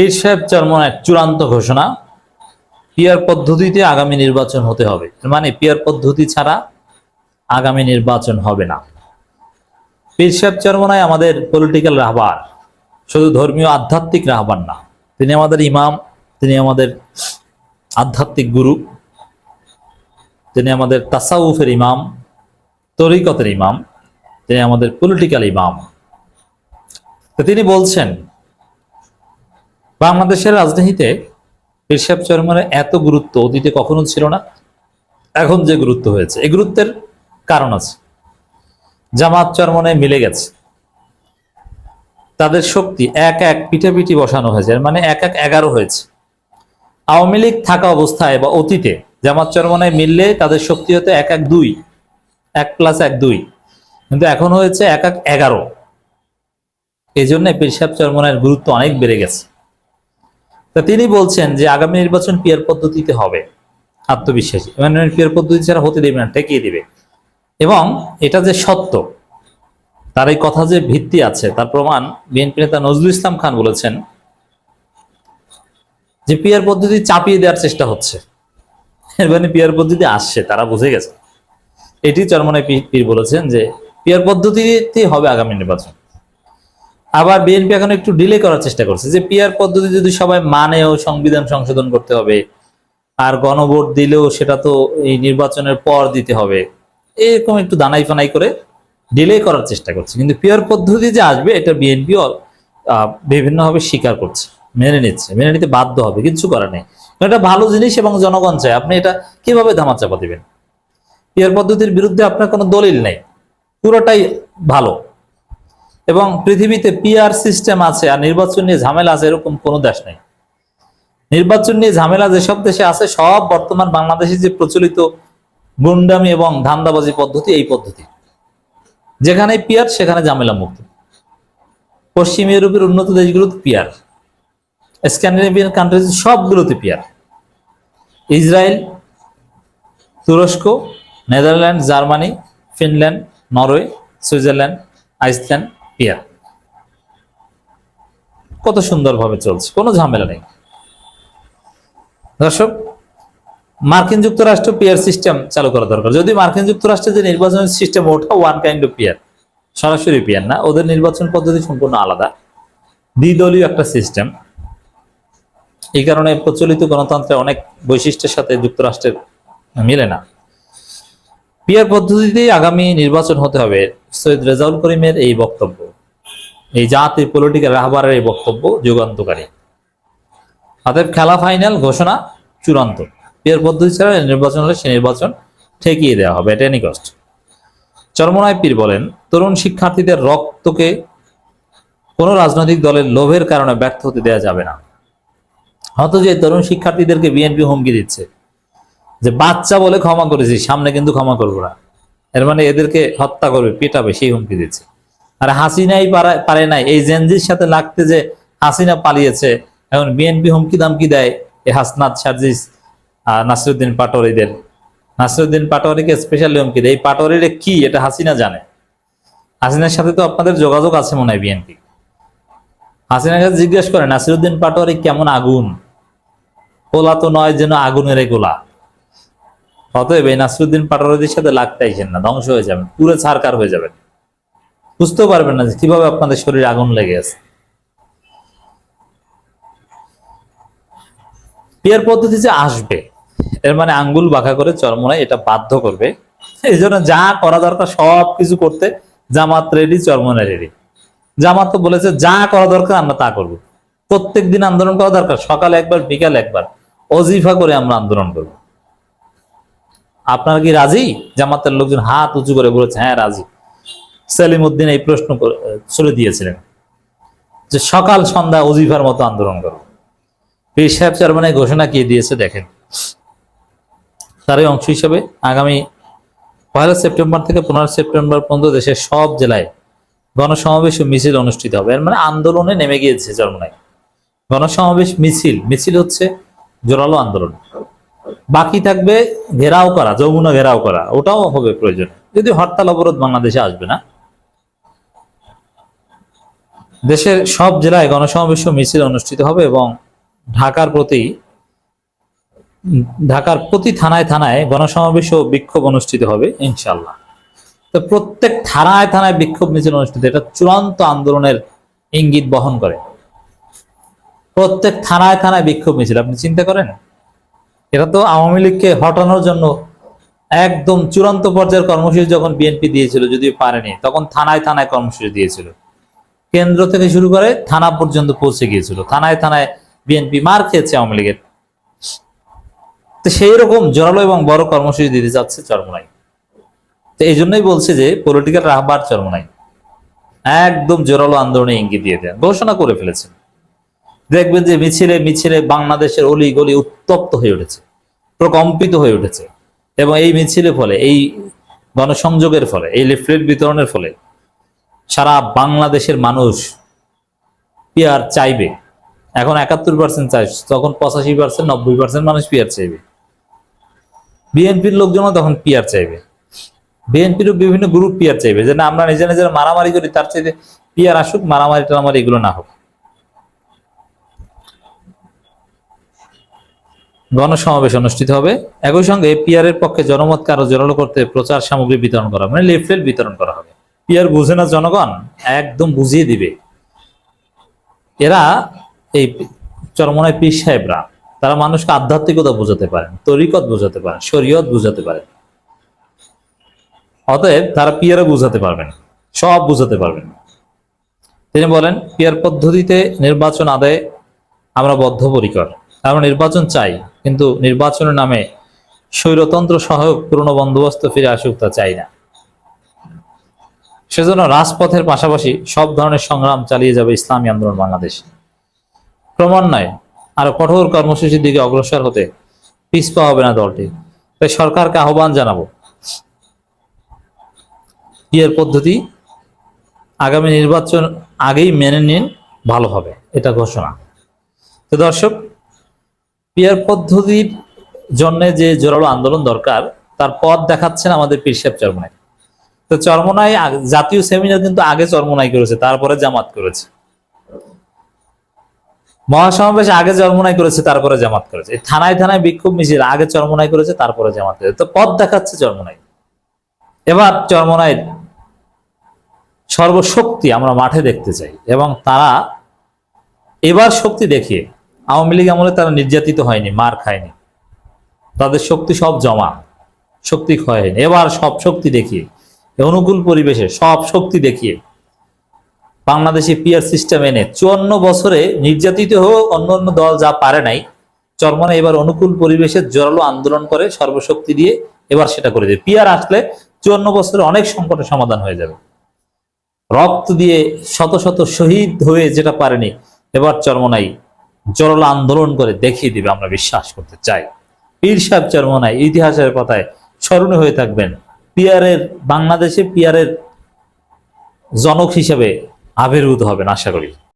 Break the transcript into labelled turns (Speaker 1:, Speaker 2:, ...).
Speaker 1: পীর সাহেব চরমনায় চূড়ান্ত ঘোষণা, পিয়ার পদ্ধতিতে আগামী নির্বাচন হতে হবে। মানে পিয়ার পদ্ধতি ছাড়া আগামী নির্বাচন হবে না। পীর সাহেব চরমনায় আমাদের পলিটিক্যাল রাহবার, শুধু ধর্মীয় আধ্যাত্মিক রাহবার না, তিনি আমাদের ইমাম, তিনি আমাদের আধ্যাত্মিক গুরু, তিনি আমাদের তাসাউফের ইমাম, তরিকতের ইমাম, তিনি আমাদের পলিটিক্যাল ইমাম। তিনি বলছেন বাংলাদেশের রাজনীতিতে পেশাব চরমের এত গুরুত্ব অতীতে কখনো ছিল না, এখন যে গুরুত্ব হয়েছে, এই গুরুত্বের কারণ আছে। জামাত চরমনে মিলে গেছে। তাদের শক্তি এক এক পিঠাপিঠি বসানো হয়েছে মানে এক এক এগারো হয়েছে। আওয়ামী লীগ থাকা অবস্থায় বা অতীতে জামাত চরমনায় মিললে তাদের শক্তি হতো এক এক দুই, এক প্লাস এক দুই। কিন্তু এখন হয়েছে এক এক এগারো। এই জন্য পেশাব চরমনের গুরুত্ব অনেক বেড়ে গেছে। তা তিনি বলছেন যে আগামী নির্বাচন পিয়ার পদ্ধতিতে হবে, আত্মবিশ্বাসী। মানে পিয়ার পদ্ধতি ছাড়া হতে দেবে না, ঠেকিয়ে দিবে। এবং এটা যে সত্য, তার এই কথা যে ভিত্তি আছে, তার প্রমাণ বিএনপি নেতা নজরুল ইসলাম খান বলেছেন যে পিয়ার পদ্ধতি চাপিয়ে দেওয়ার চেষ্টা হচ্ছে। মানে পিয়ার পদ্ধতি আসছে, তারা বুঝে গেছে। এটি চরমনে পীর বলেছেন যে পিয়ার পদ্ধতিতে হবে আগামী নির্বাচন। আবার বিএনপি এখন একটু ডিলে করার চেষ্টা করছে যে পিয়ার পদ্ধতি যদি সবাই মানেও সংবিধান সংশোধন করতে হবে, আর গণভোট দিলেও সেটা তো এই নির্বাচনের পর দিতে হবে, এরকম একটু দানাই ফানাই করে ডিলে করার চেষ্টা করছে। কিন্তু পিয়ার পদ্ধতি যে আসবে, এটা বিএনপি বিভিন্নভাবে স্বীকার করছে, মেনে নিচ্ছে, মেনে নিতে বাধ্য হবে কিছু করার নেই। এটা ভালো জিনিস এবং জনগণ চায়, আপনি এটা কীভাবে ধামাচাপা দিবেন? পিয়ার পদ্ধতির বিরুদ্ধে আপনার কোনো দলিল নেই, পুরোটাই ভালো। এবং পৃথিবীতে পিআর সিস্টেম আছে আর নির্বাচন নিয়ে ঝামেলা আছে এরকম কোনো দেশ নেই। নির্বাচন নিয়ে ঝামেলা যেসব দেশে আছে, সব বর্তমান বাংলাদেশে যে প্রচলিত গুন্ডামি এবং ধান্দাবাজি পদ্ধতি, এই পদ্ধতি। যেখানে পিয়ার সেখানে ঝামেলা মুক্ত। পশ্চিম ইউরোপের উন্নত দেশগুলোতে পিয়ার স্ক্যান্ডিনেভিয়ান কান্ট্রিজ সবগুলোতে পিয়ার ইসরায়েল, তুরস্ক, Netherland, Germany, Finland, Norway, Switzerland, Iceland peer কত সুন্দরভাবে চলছে, কোনো ঝামেলা নেই। দর্শক, মার্কিন যুক্তরাষ্ট্র পিয়ার সিস্টেম চালু করা দরকার। যদি মার্কিন যুক্তরাষ্ট্রের যে নির্বাচন সিস্টেম ওটা ওয়ান কাইন্ড অফ পিয়ার সরাসরি পিয়ার না, ওদের নির্বাচন পদ্ধতি সম্পূর্ণ আলাদা, দ্বিদলীয় একটা সিস্টেম এই কারণে প্রচলিত গণতন্ত্রের অনেক বৈশিষ্ট্যের সাথে যুক্তরাষ্ট্রের মিলে না। পিয়ার পদ্ধতিতেই আগামী নির্বাচন হতে হবে সৈয়দ রেজাউল করিমের এই বক্তব্য, এই জাতির পলিটিক্যাল রাহবারের এই বক্তব্য যুগান্তকারী। অতএব খেলা ফাইনাল ঘোষণা চূড়ান্ত। পিয়ার পদ্ধতি ছাড়া নির্বাচন হলে সে নির্বাচন ঠেকিয়ে দেওয়া হবে এট এনি চরমনায় পীর বলেন, তরুণ শিক্ষার্থীদের রক্তকে কোনো রাজনৈতিক দলের লোভের কারণে ব্যর্থ হতে দেওয়া যাবে না। হয়তো যে তরুণ শিক্ষার্থীদেরকে বিএনপি হুমকি দিচ্ছে। যে বাচ্চা বলে ক্ষমা করেছি, সামনে কিন্তু ক্ষমা করব না। এর মানে এদেরকে হত্যা করবে, পেটাবে, সেই হুমকি দিচ্ছে। আর হাসিনাই পারে নাই। এই জেনজির সাথে লাগতে যে হাসিনা পালিয়েছে, এখন বিএনপি হুমকি দামকি দেয় এই হাসনাত সার্জিস নাসিরুদ্দিন পাটোয়ারিদের। নাসিরুদ্দিন পাটোয়ারিকে স্পেশালি হুমকি দেয়। এই পাটোয়ারিরে কি? এটা হাসিনা জানে। হাসিনার সাথে তো আপনাদের যোগাযোগ আছে মনে হয় বিএনপি। হাসিনাকে জিজ্ঞেস করে, নাসিরুদ্দিন পাটোয়ারি কেমন আগুন? গোলা তো নয় যেন আগুনের গোলা। অতএব এই নাসরুদ্দিন পাটোয়ারিদের সাথে লাগতে আইসেন না, ধ্বংস হয়ে যাবেন, পুরো ছারকার হয়ে যাবেন। বুঝতেও পারবেন না যে কীভাবে আপনাদের শরীরে আগুন লেগে আছে। পিয়ার পদ্ধতি যে আসবে, এর মানে আঙ্গুল বাঁকা করে চরমনায় এটা বাধ্য করবে। এই জন্য যা করা দরকার সব কিছু করতে জামাত রেডি চরমনায় রেডি জামাত তো বলেছে, যা করা দরকার আমরা তা করব। প্রত্যেক দিন আন্দোলন করা দরকার, সকালে একবার, বিকাল একবার। অজিফা করে আমরা আন্দোলন করব। আপনারা কি রাজি? জামাতের লোকজন হাত উঁচু করে বলেছে হ্যাঁ রাজি। সেলিম উদ্দিন এই প্রশ্ন ছুড়ে দিয়েছিলেন যে সকাল সন্ধ্যা অজিফার মতো আন্দোলন করো। পীর সাহেব চেয়ারম্যান এই ঘোষণা কি দিয়েছে দেখেন। তারই অংশ হিসেবে আগামী পয়লা সেপ্টেম্বর থেকে পনেরো সেপ্টেম্বর পর্যন্ত দেশের সব জেলায় গণসমাবেশ ও মিছিল অনুষ্ঠিত হবে। এর মানে আন্দোলনে নেমে গিয়েছে চরমনায় গণসমাবেশ মিছিল মিছিল হচ্ছে জোরালো আন্দোলন। বাকি থাকবে ঘেরাও করা, যমুনা ঘেরাও করা, ওটাও হবে প্রয়োজন। যদি হরতাল অবরোধ বাংলাদেশে আসবে না। দেশের সব জেলায় গণসমাবেশ মিছিল অনুষ্ঠিত হবে এবং ঢাকার প্রতি ঢাকার প্রতি থানায় থানায় গণসমাবেশ ও বিক্ষোভ অনুষ্ঠিত হবে ইনশাল্লাহ তো প্রত্যেক থানায় থানায় বিক্ষোভ মিছিল অনুষ্ঠিত, এটা চূড়ান্ত আন্দোলনের ইঙ্গিত বহন করে। প্রত্যেক থানায় থানায় বিক্ষোভ মিছিল, আপনি চিন্তা করেন? এটা তো আওয়ামী লীগকে হটানোর জন্য একদম চূড়ান্ত পর্যায়ের কর্মসূচি যখন বিএনপি দিয়েছিল, যদিও পারেনি, তখন থানায় থানায় কর্মসূচি দিয়েছিল। কেন্দ্র থেকে শুরু করে থানা পর্যন্ত পৌঁছে গিয়েছিল। থানায় থানায় বিএনপি মার খেয়েছে আওয়ামী লীগের। তো সেই রকম জোরালো এবং বড় কর্মসূচি দিতে যাচ্ছে চরমনাই। তো এই জন্যই বলছে যে পলিটিক্যাল রাহবার চরমনাই। একদম জোরালো আন্দোলনে ইঙ্গিত দিয়ে দেন ঘোষণা করে ফেলেছেন। দেখবেন যে মিছিলে মিছিলে বাংলাদেশের অলি গলি উত্তপ্ত হয়ে উঠেছে, প্রকম্পিত হয়ে উঠেছে। এবং এই মিছিলের ফলে, এই গণসংযোগের ফলে, এই লিফলেট বিতরণের ফলে সারা বাংলাদেশের মানুষ পিয়ার চাইবে। এখন একাত্তর পার্সেন্ট চাই তখন পঁচাশি পার্সেন্ট নব্বই পার্সেন্ট মানুষ পিয়ার চাইবে। বিএনপির লোকজনও তখন পিয়ার চাইবে। বিএনপিরও বিভিন্ন গ্রুপ পিয়ার চাইবে যে, না, আমরা নিজে নিজেরা মারামারি করি, তার চাইতে পিয়ার আসুক মারামারি টারামারি এগুলো না হোক। গণসমাবেশ অনুষ্ঠিত হবে। একই সঙ্গে পিয়ারের পক্ষে জনমতকে আরও জোরালো করতে প্রচার সামগ্রী বিতরণ করা মানে লিফলেট বিতরণ করা হবে। পিয়ার বুঝে না জনগণ, একদম বুঝিয়ে দিবে। এরা এই চরমনায় পীর সাহেবরা, তারা মানুষকে আধ্যাত্মিকতা বোঝাতে পারেন, তরিকত বোঝাতে পারেন, শরীয়ত বোঝাতে পারেন। অতএব তারা পিয়ারে বোঝাতে পারবেন সব বোঝাতে পারবেন তিনি বলেন, পিয়ার পদ্ধতিতে নির্বাচন আদায়ে আমরা বদ্ধপরিকর। আমরা নির্বাচন চাই, কিন্তু নির্বাচনের নামে স্বৈরতন্ত্র সহায়ক পুরনো বন্দোবস্ত ফিরে আসুক তা চাই না। সেজন্য রাজপথের পাশাপাশি সব ধরনের সংগ্রাম চালিয়ে যাবে ইসলামী আন্দোলন বাংলাদেশ। ক্রমান্বয়ে আরও কঠোর কর্মসূচির দিকে অগ্রসর হতে পিছপা হবে না দলটি। তাই সরকারকে আহ্বান জানাব বিয়ের পদ্ধতি? আগামী নির্বাচন আগেই মেনে নিন, ভালো হবে, এটা ঘোষণা। তো দর্শক পিয়ার পদ্ধতির জন্য যে জোরালো আন্দোলন দরকার, তার পথ দেখাচ্ছেন আমাদের পীরসাহেব চরমনাই। তো চরমনাই জাতীয় সেমিনার কিন্তু আগে চরমনাই করেছে, তারপরে জামাত করেছে। মহাসমাবেশ আগে চরমনাই করেছে, তারপরে জামাত করেছে। থানায় থানায় বিক্ষোভ মিছিল, আগে চরমনাই করেছে, তারপরে জামাত করেছে। তো পথ দেখাচ্ছে চরমনাই। এবার চরমনাই সর্বশক্তি আমরা মাঠে দেখতে চাই, এবং তারা এবার শক্তি দেখিয়ে আওয়ামী লীগ আমলে তারা নির্যাতিত হয়নি, মার খায়নি। তাদের শক্তি সব জমা, শক্তি ক্ষয় হয়নি। এবার সব শক্তি দেখিয়ে অনুকূল পরিবেশে সব শক্তি দেখিয়ে বাংলাদেশে পিয়ার সিস্টেম এনে চুয়ান্ন বছরে নির্যাতিত হোক অন্য অন্য দল যা পারে নাই চরমনে এবার অনুকূল পরিবেশে জোরালো আন্দোলন করে সর্বশক্তি দিয়ে এবার সেটা করে দেবে। পিয়ার আসলে চুয়ান্ন বছরে অনেক সংকটের সমাধান হয়ে যাবে। রক্ত দিয়ে শত শত শহীদ হয়ে যেটা পারেনি, এবার চরমনাই জোরালো আন্দোলন করে দেখিয়ে দিবে, আমরা বিশ্বাস করতে চাই। পীর সাহেব চরমনায় ইতিহাসের পাতায় স্মরণীয় হয়ে থাকবেন। পিয়ারের বাংলাদেশে পিয়ারের জনক হিসেবে আবির্ভূত হবেন, আশা করি।